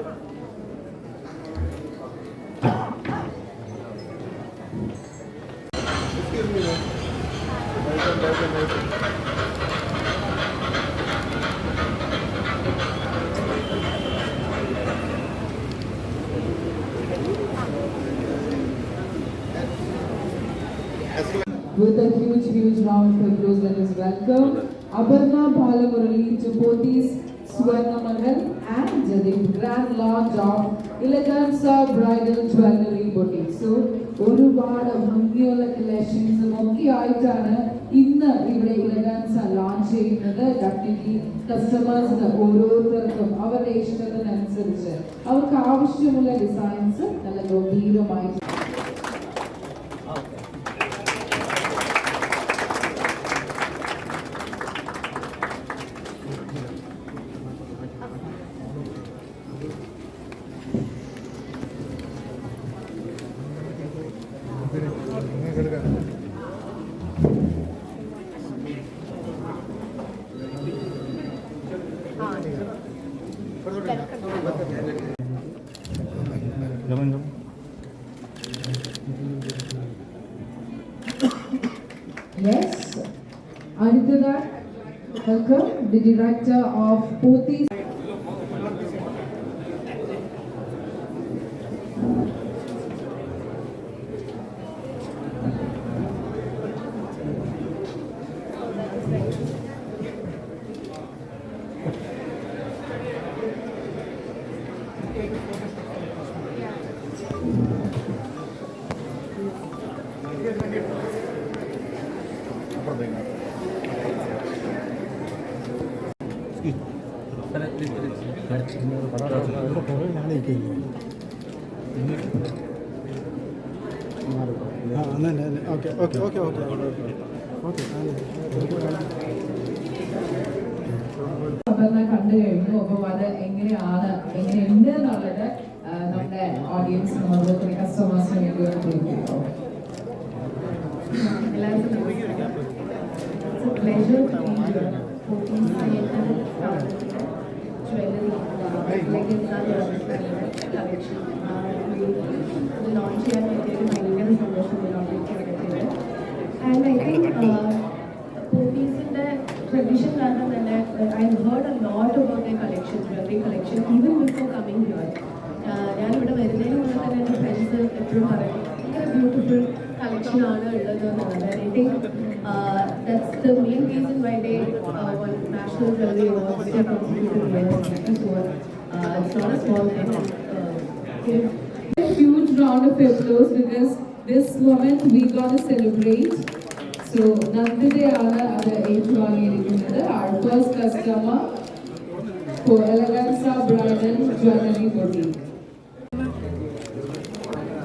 With a huge, huge round for Close Letters Welcome, Abhinav Balamurali to Bhuti's Suvarna Mangal. And the grand lodge of Eleganza Bridal Jewelry Boutique. So, ഒരുപാട് ഭംഗിയുള്ള കളക്ഷൻസും ഒക്കെ ആയിട്ടാണ് ഇന്ന് ഇവിടെ ഇലഗൻസ launch ചെയ്യുന്നത് definitely കസ്റ്റമേഴ്സിന് ഓരോരുത്തർക്കും അവരുടെ ഇഷ്ടത്തിനനുസരിച്ച് അവർക്ക് ആവശ്യമുള്ള ഡിസൈൻസ് നല്ല ഗംഭീരമായിട്ട് Yes. Anitha, welcome, the director of Pothi. Okay okay okay okay. കണ്ടു കഴിഞ്ഞു. അപ്പം അത് എങ്ങനെയാണ്? എങ്ങനെയുണ്ട് എന്നുള്ളത് ആ, നമ്മുടെ ഓഡിയൻസിനും അതുപോലെ തന്നെ കസ്റ്റമേഴ്സിനും വേണ്ടി and collection. ഇത് ലോഞ്ച് ചെയ്യാൻ പറ്റിയത് ഭയങ്കര സന്തോഷമുള്ള ആൻഡ് ഐ തിങ്ക് പോത്തീസിന്റെ ട്രഡീഷൻ കാരണം തന്നെ I heard a lot about the collection jewellery collection even before coming here ഞാനിവിടെ വരുന്നതിന് മുന്നേ തന്നെ എന്റെ ഫ്രണ്ട്സ് എപ്പോഴും പറയും ഭയങ്കര ബ്യൂട്ടിഫുൾ കളക്ഷൻ ആണ് ഉള്ളത് എന്നുള്ളത് I think that's the main reason why they won national jewellery awards it's not a small thing A huge round of applause because this moment we gonna celebrate. So നന്ദിതയാണ് അത് ഏറ്റുവാങ്ങിയിരിക്കുന്നത് our first customer for Eleganza Bridal Jewelry Boutique.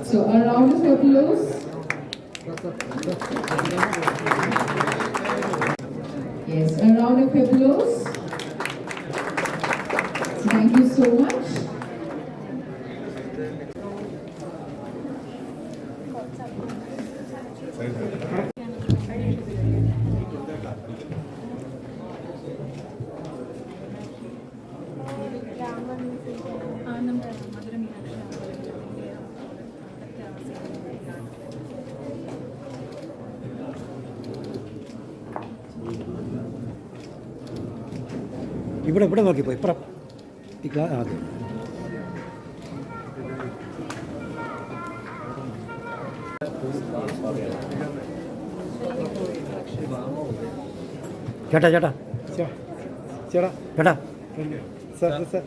So a round of applause. Yes, a round of applause. Thank you so much. ഇവിടെ ഇവിടെ നോക്കിപ്പോ ഇപ്പുറം. ഈ ക്ലാ ആ, അതെ. ചേട്ടാ ചേട്ടാ. ചേട്ടാ. ചേട്ടാ. സാർ സാർ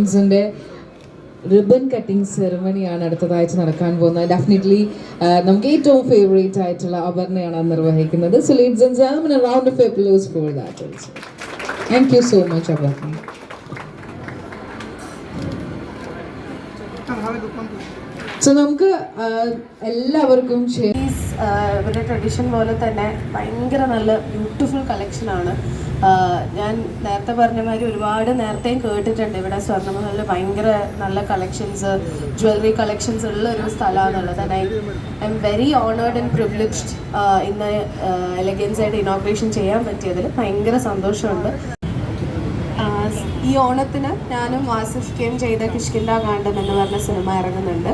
ന്റെ റിബൺ കട്ടിംഗ് സെറമണിയാണ് അടുത്തതായിട്ട് നടക്കാൻ പോകുന്നത്. ഡെഫിനറ്റ്ലി നമുക്ക് ഏറ്റവും ഫേവറേറ്റ് ആയിട്ടുള്ള അപർണയാണ് അത് നിർവഹിക്കുന്നത്. So ladies and gentlemen round of of for that also thank you so much Aparna. So നമുക്ക് എല്ലാവർക്കും ഇവരുടെ ട്രഡീഷൻ പോലെ തന്നെ ഭയങ്കര നല്ല ബ്യൂട്ടിഫുൾ കളക്ഷനാണ് ഞാൻ നേരത്തെ പറഞ്ഞ മാതിരി ഒരുപാട് നേരത്തെയും കേട്ടിട്ടുണ്ട്. ഇവിടെ സ്വർണമഹലിൽ ഭയങ്കര നല്ല കളക്ഷൻസ് ജ്വല്ലറി കളക്ഷൻസ് ഉള്ള ഒരു സ്ഥലമാണെന്നുള്ളത് I'm very honoured and privileged ഇന്ന് എലഗൻസ് ആയിട്ട് ഇനോഗ്രേഷൻ ചെയ്യാൻ പറ്റിയതിൽ ഭയങ്കര സന്തോഷമുണ്ട്. ഈ ഓണത്തിന് ഞാനും ആസിഫ് ചെയ്ത കിഷ്കിൻഡ കാണ്ടം എന്ന് പറഞ്ഞ സിനിമ ഇറങ്ങുന്നുണ്ട്.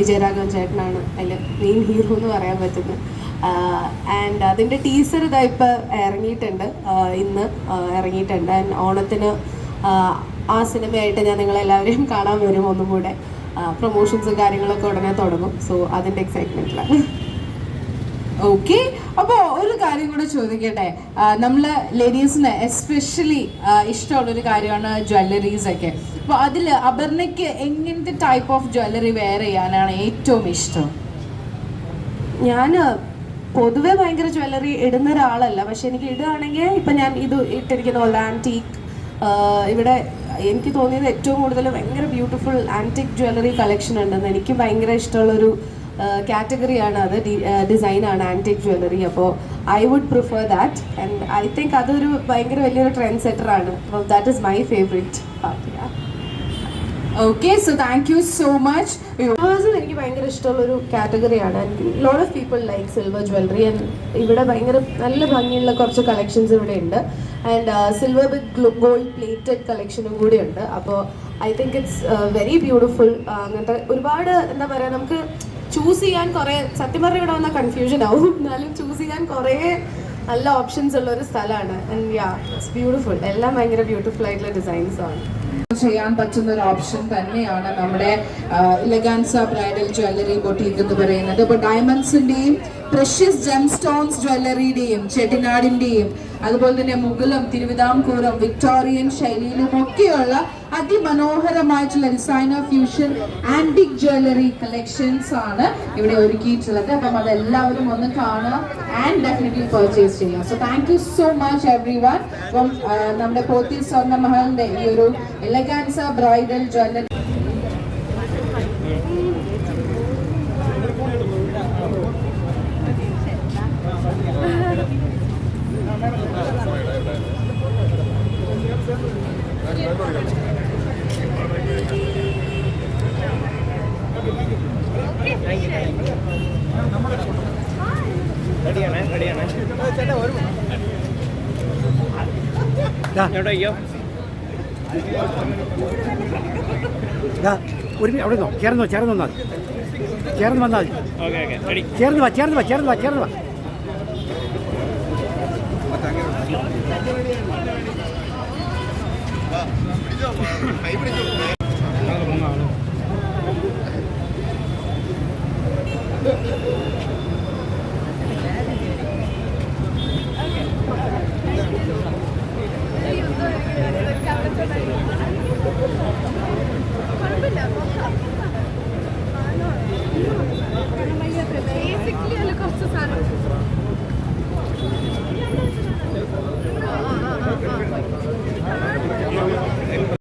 വിജയരാഘവൻ ചേട്ടനാണ് അതിൽ മെയിൻ ഹീറോ എന്ന് പറയാൻ പറ്റുന്നത്. ആൻഡ് അതിന്റെ ടീസർ ഇതാ ഇപ്പോൾ ഇറങ്ങിയിട്ടുണ്ട്. ഇന്ന് ഇറങ്ങിയിട്ടുണ്ട്. ആൻഡ് ഓണത്തിന് ആ സിനിമയായിട്ട് ഞാൻ നിങ്ങളെല്ലാവരെയും കാണാൻ വരും ഒന്നും കൂടെ പ്രൊമോഷൻസും കാര്യങ്ങളൊക്കെ ഉടനെ തുടങ്ങും. സോ അതിന്റെ എക്സൈറ്റ്മെന്റിലാണ് ഓക്കെ അപ്പോൾ ഒരു കാര്യം കൂടെ ചോദിക്കട്ടെ. നമ്മൾ ലേഡീസിന് എസ്പെഷ്യലി ഇഷ്ടമുള്ള ഒരു കാര്യമാണ് ജ്വല്ലറീസ് ഒക്കെ. അപ്പോൾ അതിൽ അപർണയ്ക്ക് എങ്ങനത്തെ ടൈപ്പ് ഓഫ് ജ്വല്ലറി വെയർ ചെയ്യാനാണ് ഏറ്റവും ഇഷ്ടം? ഞാൻ പൊതുവെ ഭയങ്കര ജ്വല്ലറി ഇടുന്ന ഒരാളല്ല. പക്ഷെ എനിക്ക് ഇടുകയാണെങ്കിൽ ഇപ്പം ഞാൻ ഇത് ഇട്ടിരിക്കുന്ന പോലെ ആന്റീക്ക് ഇവിടെ എനിക്ക് തോന്നിയത് ഏറ്റവും കൂടുതൽ ഭയങ്കര ബ്യൂട്ടിഫുൾ ആന്റിക് ജ്വല്ലറി കളക്ഷൻ ഉണ്ടെന്ന് എനിക്ക് ഭയങ്കര ഇഷ്ടമുള്ളൊരു കാറ്റഗറിയാണ് അത്. ആണ് ആന്റിക് ജ്വല്ലറി അപ്പോൾ I would prefer that and I think അതൊരു ഭയങ്കര വലിയൊരു ട്രെൻഡ് സെറ്റർ ആണ് അപ്പോൾ that is my favourite party okay so thank you so much സിൽവേഴ്സും എനിക്ക് ഭയങ്കര ഇഷ്ടമുള്ളൊരു കാറ്റഗറിയാണ് lot of people like silver jewellery and ഇവിടെ ഭയങ്കര നല്ല ഭംഗിയുള്ള കുറച്ച് കളക്ഷൻസ് ഇവിടെ ഉണ്ട്. And silver with gold plated കളക്ഷനും കൂടി ഉണ്ട്. അപ്പോൾ I think it's very beautiful അങ്ങനത്തെ ഒരുപാട് എന്താ പറയുക നമുക്ക് ചൂസ് ചെയ്യാൻ കുറേ സത്യം പറഞ്ഞ ഇവിടെ വന്ന കൺഫ്യൂഷൻ ആവും. എന്നാലും ചൂസ് ചെയ്യാൻ കുറേ നല്ല ഓപ്ഷൻസ് ഉള്ള ഒരു സ്ഥലമാണ്. ആൻഡ് യാ ബ്യൂട്ടിഫുൾ എല്ലാം ഭയങ്കര ബ്യൂട്ടിഫുൾ ആയിട്ടുള്ള ഡിസൈൻസ് ആണ്. ചെയ്യാൻ പറ്റുന്ന ഒരു ഓപ്ഷൻ തന്നെയാണ് നമ്മുടെ ഇലഗാൻസ ബ്രൈഡൽ ജ്വല്ലറി ബൊട്ടീക്ക് എന്ന് പറയുന്നത്. അപ്പോൾ ഡയമണ്ട്സിന്റെയും പ്രഷ്യസ് ജെം സ്റ്റോൺസ് ജ്വല്ലറിയുടെയും ചെട്ടിനാടിന്റെയും അതുപോലെ തന്നെ മുഗളും തിരുവിതാംകൂറും വിക്ടോറിയൻ ശൈലിയിലും ഒക്കെയുള്ള അതിമനോഹരമായിട്ടുള്ള designer fusion antique jewellery collections ആണ് ഇവിടെ ഒരുക്കിയിട്ടുള്ളത്. അപ്പം അതെല്ലാവരും ഒന്ന് കാണുക ആൻഡ് ഡെഫിനറ്റ്ലി പർച്ചേസ് ചെയ്യുക. So thank you so much everyone അപ്പം നമ്മുടെ പോത്തി സ്വർണ മഹലിന്റെ ഈ ഒരു എലഗാൻസ ബ്രൈഡൽ ജ്വല്ലറി ഒരു അവിടെ നിന്നോ. ചേർന്നോ ചേർന്ന് വന്നാൽ ചേർന്ന് വന്നാൽ ഓക്കെ ഓക്കെ റെഡി ചേർന്ന് വാ ചേർന്ന് വാ ചേർന്ന് വാ ചേർന്ന് വാ.